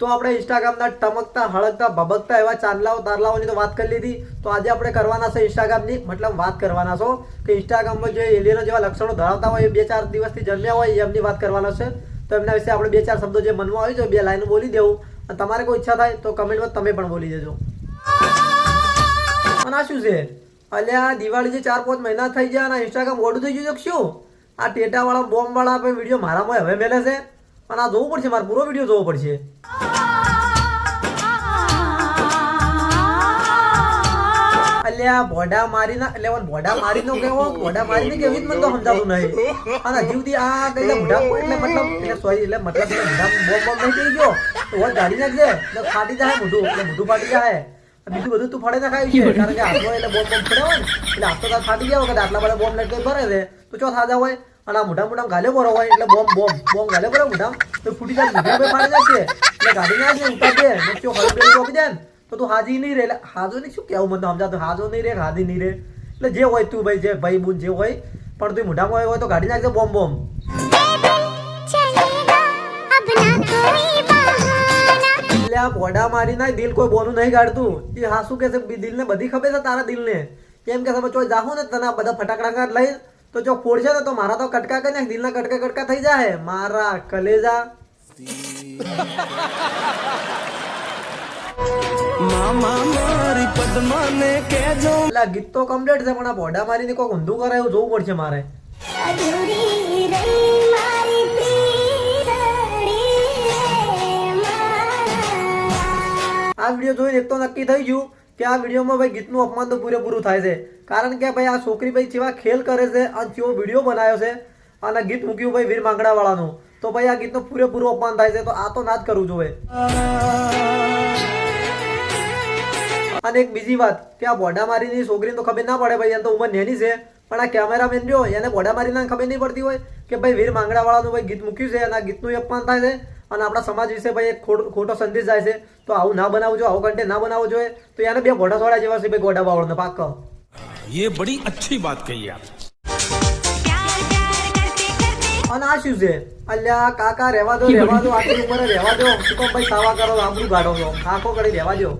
તો આપણે ઇન્સ્ટાગ્રામના ટમકતા હળકતા ભબકતા એવા ચાંદલાઓ, તારલાઓની તો વાત કરી લીધી. તો આજે આપણે કરવાના છે ઇન્સ્ટાગ્રામની મતલબ વાત કરવાના છો. કે ઇન્સ્ટાગ્રામમાં જે એલિયનો જેવા લક્ષણો ધરાવતા હોય એ બે ચાર દિવસથી જન્મ્યા હોય એમની વાત કરવાના છે. તો એમના વિશે આપણે બે ચાર શબ્દો જે મનમાં આવી જાય બે લાઈન બોલી દેવું. અને તમારે કોઈ ઈચ્છા થાય તો કમેન્ટમાં તમે પણ બોલી દેજો. અને આ શું છે? અલ્યા દિવાળી જે ચાર પાંચ મહિના થઈ ગયા અને ઇન્સ્ટાગ્રામ ઓડું થઈ ગયું શું? આ ટેટાવાળા, બોમ્બવાળા વીડિયો મારામાં હવે મેલે છે. અને આ જોવું પડશે, મારે પૂરો વીડિયો જોવો પડશે. અલ્યા ભોડા મારીને, એટલે ભોડા મારી નો કેવો? ભોડા મારીને કેવી જ મને તો સમજાતું નહીં. અને હજી સુધી આ કઈ મોઢા એટલે મતલબ, એટલે સોરી એટલે મતલબ એટલે બોમ બોમ્બ નહીં થઈ ગયો. તો ગાડી નાખજે એટલે ફાટી જાય મોઢું, એટલે મોઢું ફાટી જાય બીજું બધું તું ફળે નાખાય છે, કારણ કે આટલો એટલે બોમ બોમ ફળે હોય ને, એટલે આટલો તાર ફાટી ગયા વખત, આટલા બધા બોમ્બ લટકે ભરે છે. તો ચો થાજા હોય? અને આ મોઢા મોઢા ગાલે ભરો હોય, એટલે બોમ બોમ બોમ ગાલે ભરો મોઢા તો ફૂટી જાય, મોઢા ફાટી નાખશે એટલે ગાડી ના છે ઉતાર દે ચો હળી બેલી ચોપી જાય ને તો તું હાજી નહીં રે, એટલે હાજો નહીં, શું કેવું મને સમજાતું હાજો નહીં રે, હાજી નહીં રહે એટલે જે હોય તું ભાઈ, જે ભાઈ બુન જે હોય, પણ તું મોઢામાં હોય તો કાઢી નાખજો બોમ બોમ્બ એટલે મારી ના દિલ કોઈ બોનું નહીં કાઢતું. એ હાસુ કે છે દિલને બધી ખબર છે તારા દિલને. કેમ કે તમે ચોઈ જાહું ને, તને બધા ફટાકડા લઈ, તો જો ફોડશે ને, તો મારા તો કટકા કે ને દિલના કટકા કટકા થઈ જાય મારા કલેજા. મામા મારી પદ્માને કેજો લા, ગીત તો કમ્પ્લીટ છે, પણ આ બોડા મારીને કોક ઊંધું એવું જોવું પડશે મારે. આ વીડિયો જોઈને એક તો નક્કી થઈ ગયું કે આ વિડીયોમાં ભાઈ ગીતનું અપમાન તો પૂરેપૂરું થાય છે. કારણ કે ભાઈ આ છોકરી ભાઈ જેવા ખેલ કરે છે અને જેવો વીડિયો બનાવ્યો છે અને ગીત મૂક્યું ભાઈ વીર માંગડાવાળાનું. તો ભાઈ આ ગીતનું પૂરેપૂરું અપમાન થાય છે, તો આ તો ના જ કરવું જોઈએ. અને એક બીજી વાત કે આ બોડા મારીની છોકરીને તો ખબર ના પડે ભાઈ એને તો ઉંમર નેની છે. પણ આ કેમેરામેન રહ્યો એને બોડા મારીને ખબર નહીં પડતી હોય કે ભાઈ વીર માંગડાવાળાનું ભાઈ ગીત મૂક્યું છે અને આ ગીતનું અપમાન થાય છે અને આપણા સમાજ વિશે ભાઈ એક ખોટો સંદેશ જાય છે. તો આવું ના બનાવવું જોઈએ આવું કન્ટેન્ટ ના બનાવવું જોઈએ તો એને બે ઘોડા સોડા જેવા છે ભાઈ ગોડા બાવળનો પાક ये बड़ी अच्छी बात कही आप અને આ શું છે? અલ્યા કાકા રહેવા દો રહેવા દો આટલી ઉંમરે રહેવા દો. શું ભાઈ સાવા કરો આબરું કાઢો છો? કાકો કરી રહેવા દો.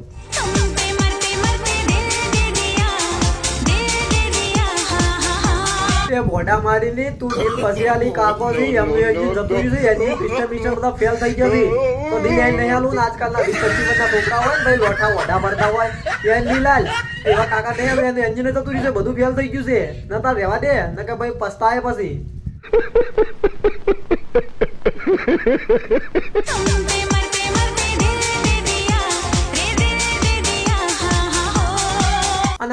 એ બોડા મારીને તું દિલ પસિયાલી કાકો છે અમે એ જતું છે એની પિસ્ટર પિસ્ટર બધા ફેલ થઈ ગયો છે. તો દિલ એ નહીં આલું ને આજકાલના પચીસ બધા છોકરા હોય ને ભાઈ લોઠા વડા ભરતા હોય. એ દિલાલ એવા કાકા નહીં આવે એને એન્જિન જતું છે બધું ફેલ થઈ ગયું છે. નતા રહેવા દે ન કે ભાઈ પસ્તાય પછી.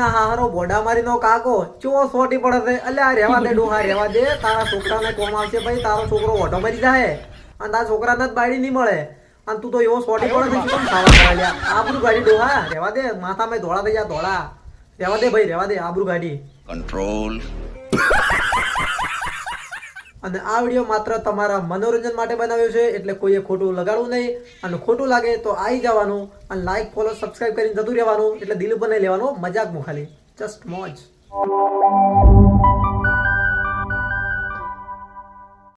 આ હારો બોડા મારીનો કાકો ચો સોટી પડે છે આ રહેવા દે, ડોહા રહેવા દે. તારા છોકરાને કોમ આવશે ભાઈ, તારો છોકરો ઓઢો મરી જાય અને તારા છોકરાને જ બાળી નહીં મળે. અને તું તો એવો સોટી પડે છે કામ ખાવા આબરૂ ગાડી, ડોહા રહેવા દે. માથા મેં ધોળા થઈ જા ધોળા. રહેવા દે ભાઈ રહેવા દે, આબરૂ ગાડી. Control. અને આ વીડિયો માત્ર તમારા મનોરંજન માટે બનાવ્યો છે, એટલે કોઈએ ખોટું લગાડવું નહીં. અને ખોટું લાગે તો આવી જવાનું અને લાઈક ફોલો સબસ્ક્રાઈબ કરીને જતું રહેવાનું, એટલે દિલ ઉપર નહીં લેવાનું મજાક મુખાલી. જસ્ટ મોજ.